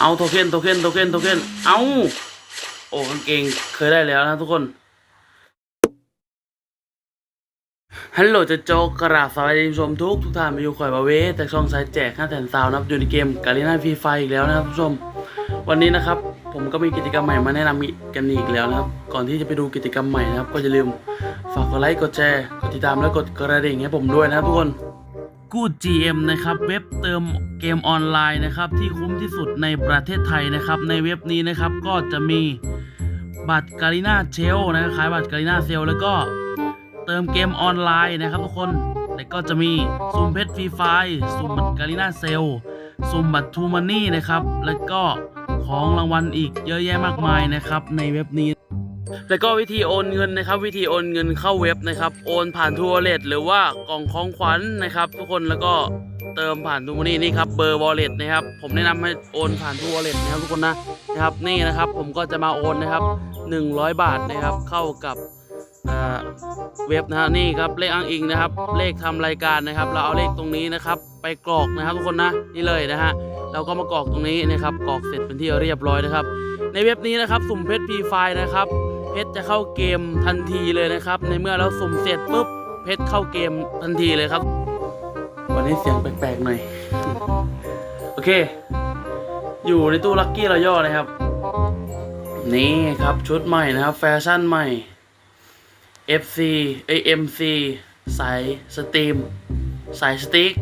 เอาโทเค็นโทเค็นโทเค็นโทเค็นเอาโอ้กางเกงเคยได้แล้วนะทุกคนฮัลโหลจะโจกกราบสวัสดีผู้ชมทุกทุกท่านมาอยู่ข่อยบาเวแต่ช่องสายแจกห้าแสนซาวนะครับอยู่ในเกมกาลิน่าฟรีไฟอีกแล้วนะครับผู้ชม วันนี้นะครับ ผมก็มีกิจกรรมใหม่มาแนะนำกกันอีกแล้วนะครับ ก่อนที่จะไปดูกิจกรรมใหม่นะครับ ก็อย่าลืมฝากกดไลค์กดแชร์กดติดตามและกดกระดิ่งให้ผมด้วยนะครับทุกคน กูด GM นะครับเว็บเติมเกมออนไลน์นะครับที่คุ้มที่สุดในประเทศไทยนะครับในเว็บนี้นะครับก็จะมีบัตรการีนาเชลนะครับขายบัตรการีนาเซลแล้วก็เติมเกมออนไลน์นะครับทุกคนแล้วก็จะมีซุมเพชรฟรีไฟซุมบัตรการีนาเซลซุมบัตรทูมันนี่นะครับแล้วก็ของรางวัลอีกเยอะแยะมากมายนะครับในเว็บนี้ แล้วก็วิธีโอนเงินนะครับ วิธีโอนเงินเข้าเว็บนะครับ โอนผ่านทัวร์เลทหรือว่ากล่องของขวัญนะครับ ทุกคนแล้วก็เติมผ่านทูมันนี่นี่ครับเบอร์วอลเล็ตนะครับ ผมแนะนำให้โอนผ่านทัวร์เลทนะครับทุกคนนะนะครับนี่นะครับ ผมก็จะมาโอนนะครับ 100 บาทนะครับ เข้ากับเว็บนะฮะนี่ครับเลขอ้างอิงนะครับ เลขทำรายการนะครับ เราเอาเลขตรงนี้นะครับ ไปกรอกนะครับทุกคนนะนี่เลยนะฮะเราก็มากรอกตรงนี้นะครับกรอกเสร็จเป็นที่เรียบร้อยนะครับ ในเว็บนี้นะครับ สุ่มเพชรพีไฟนะครับ ชรจะเข้าเกมทันทีเลยนะครับ ในเมื่อเราสุ่มเสร็จปุ๊บเพชรเข้าเกมทันทีเลยครับ วันนี้เสียงแปลกๆหน่อย โอเค อยู่ในตู้ลัคกี้รอย่อนะครับ นี่ครับชุดใหม่นะครับ แฟชั่นใหม่ FC เอ MC สายสตรีม สายสติ๊ก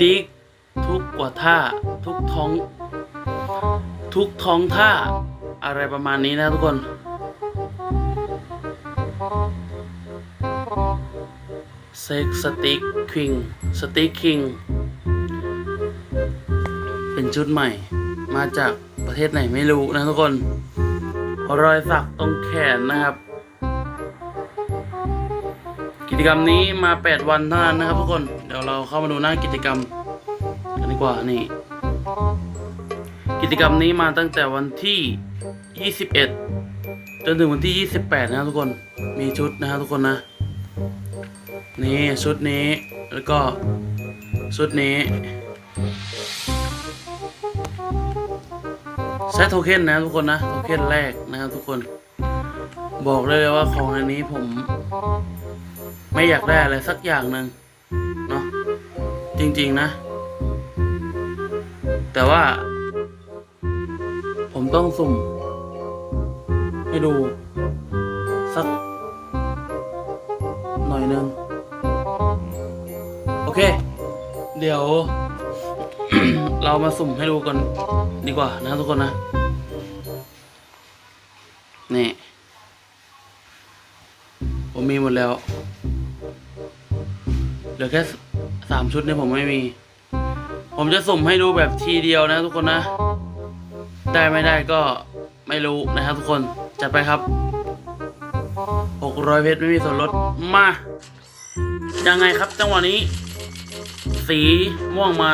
ดิกทุกกว่าท่า ทุกท้อง ทุกท้องท่า อะไรประมาณนี้นะทุกคน เซ็กสติ๊กคิงสติ๊กคิงเป็นชุดใหม่มาจากประเทศไหนไม่รู้นะทุกคน รอยสักตรงแขนนะครับ กิจกรรมนี้มา 8 วันเท่านั้นนะครับทุกคน เดี๋ยวเราเข้ามาดูหน้ากิจกรรมกันดีกว่านี่ กิจกรรมนี้มาตั้งแต่วันที่ 21 จนถึงวันที่ 28 นะครับทุกคน มีชุดนะครับทุกคนนะ นี่ชุดนี้ แล้วก็ชุดนี้ ใช้โทเค็นนะทุกคนนะ โทเค็นแรกนะครับทุกคน บอกเลยว่าของอันนี้ผม ไม่อยากได้อะไรสักอย่างหนึ่งเนาะ จริงๆนะ แต่ว่า ต้องสุ่ม ให้ดู สัก หน่อยหนึง โอเค เดี๋ยว เรามาสุ่มให้ดูกันดีกว่านะทุกคนนะ นี่ ผมมีหมดแล้ว เหลือแค่สามชุดเนี่ยผมไม่มี ผมจะสุ่มให้ดูแบบทีเดียวนะทุกคนนะ ได้ไม่ได้ก็ไม่รู้นะครับทุกคนจัดไปครับ 600 เพชรไม่มีส่วนลดมา ยังไงครับจังหวะนี้ สีม่วงมา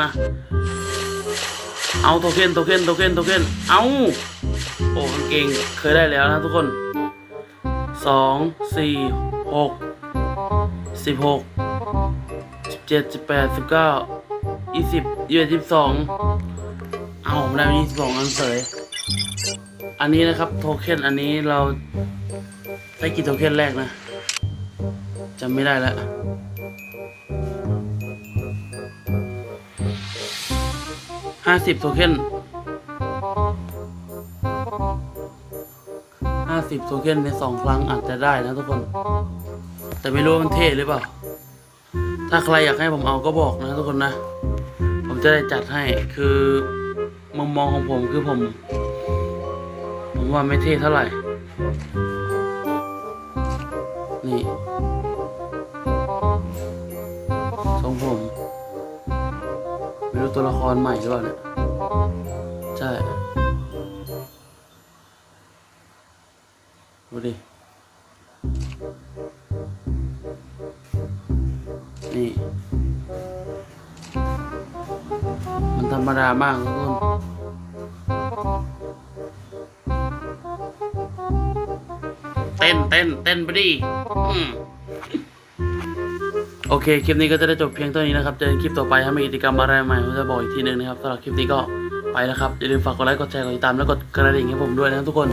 เอาโทเค็นโทเค็นโทเค็นโทเค็นเอาโอ้กางเกงเคยได้แล้วนะทุกคนสองสี่หกสิบหกสิบ เอาผมได้ยี่สิบสองอันเสยอันนี้นะครับโทเค็นอันนี้เราได้กี่โทเค็นแรกนะจำไม่ได้แล้วห้าสิบโทเค็นห้าสิบโทเค็นในสองครั้งอาจจะได้นะทุกคน แต่ไม่รู้มันเท่หรือเปล่า ถ้าใครอยากให้ผมเอาก็บอกนะทุกคนนะ ผมจะได้จัดให้คือ มุมมองของผมคือผม ผมว่าไม่เท่เท่าไหร่ นี่ทรงผมไม่รู้ตัวละครใหม่หรือเปล่าเนี่ยใช่ดูดิ นี่ ธรรมดามากทุกคนเต้นเต้นเต้นไปดิโอเค คลิปนี้ก็จะได้จบเพียงเท่านี้นะครับ เจอกันคลิปต่อไปถ้ามีกิจกรรมอะไรใหม่ผมจะบอกอีกทีหนึงนะครับสำหรับคลิปนี้ก็ไปแล้วครับ อย่าลืมฝากกดไลค์ กดแชร์ กดติดตาม แล้วกดกระดิ่งให้ผมด้วยนะครับทุกคน